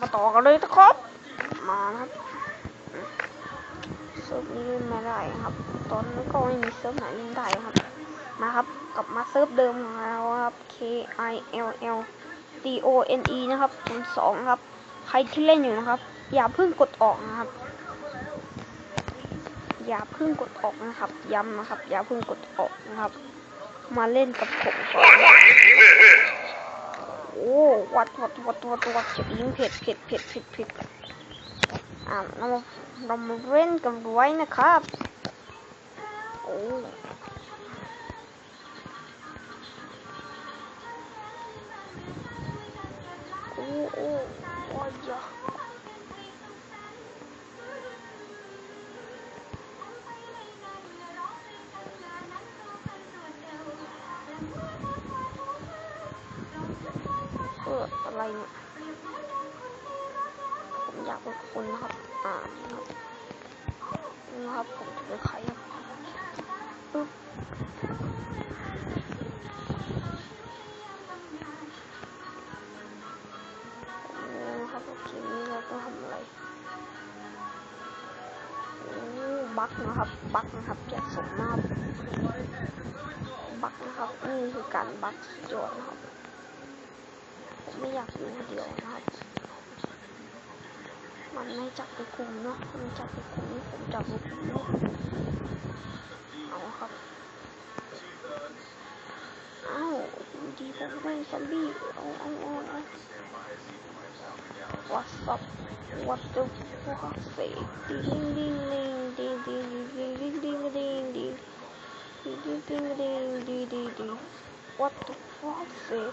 มาต่อกันเลยนะครับ มาครับเซิร์ฟนี้เล่นไม่ได้ครับ ตอนนี้ก็ไม่มีเซิร์ฟไหนเล่นได้ครับ มาครับ กลับมาเซิร์ฟเดิมของเราครับ K I L L D O N E นะครับศูนย์สองครับ ใครที่เล่นอยู่นะครับ อย่าเพิ่งกดออกนะครับ อย่าเพิ่งกดออกนะครับ ย้ำนะครับ อย่าเพิ่งกดออกนะครับ มาเล่นกับผมก่อน โอ้วัดวัดวัดวัดวัดจะยิงเผ็ดเผ็ดเผ็ดเผ็ดเผ็ดอ่าเรามาเรามาเล่นกันไว้นะครับโอ้ อออะไรเนี่ยผมอยากเป็นคนนะครับ อ่านะครับนี่นะครับผมจะเป็นใครครับปึ๊บนะครับโอเคนี่เราต้องทำอะไรบักนะครับบักนะครับอย่าส่งมากบักนะครับนี่คือการบักสุดยอดนะครับ ผมไม่อยากอยู่คนเดียวนะครับ มันไม่จับไปกลุ่มเนาะ มันจับไปกลุ่มนี่ผมจับไปกลุ่มเนาะเอาครับเอาวอยู่ดีผมได้ซอมบี้เอาเอาเอาเอา What's up What the fuck say ding ding ding ding ding ding ding ding ding ding ding ding ding ding ding ding ding What the fuck say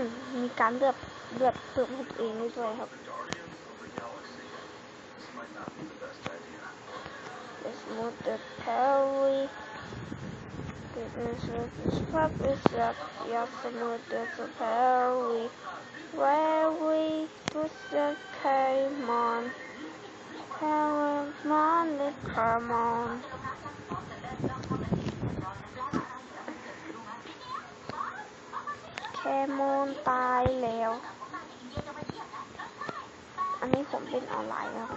มมีการเลือกเลือกเพิ่มให้ตัวเองด้วยครับ Let's move the parry. Goodness, this pop is up. Yes, move the parry. Where we put the come on. Come on, let's come on. แคมอนตายแล้ว อันนี้ผมเล่นออนไลน์ครับ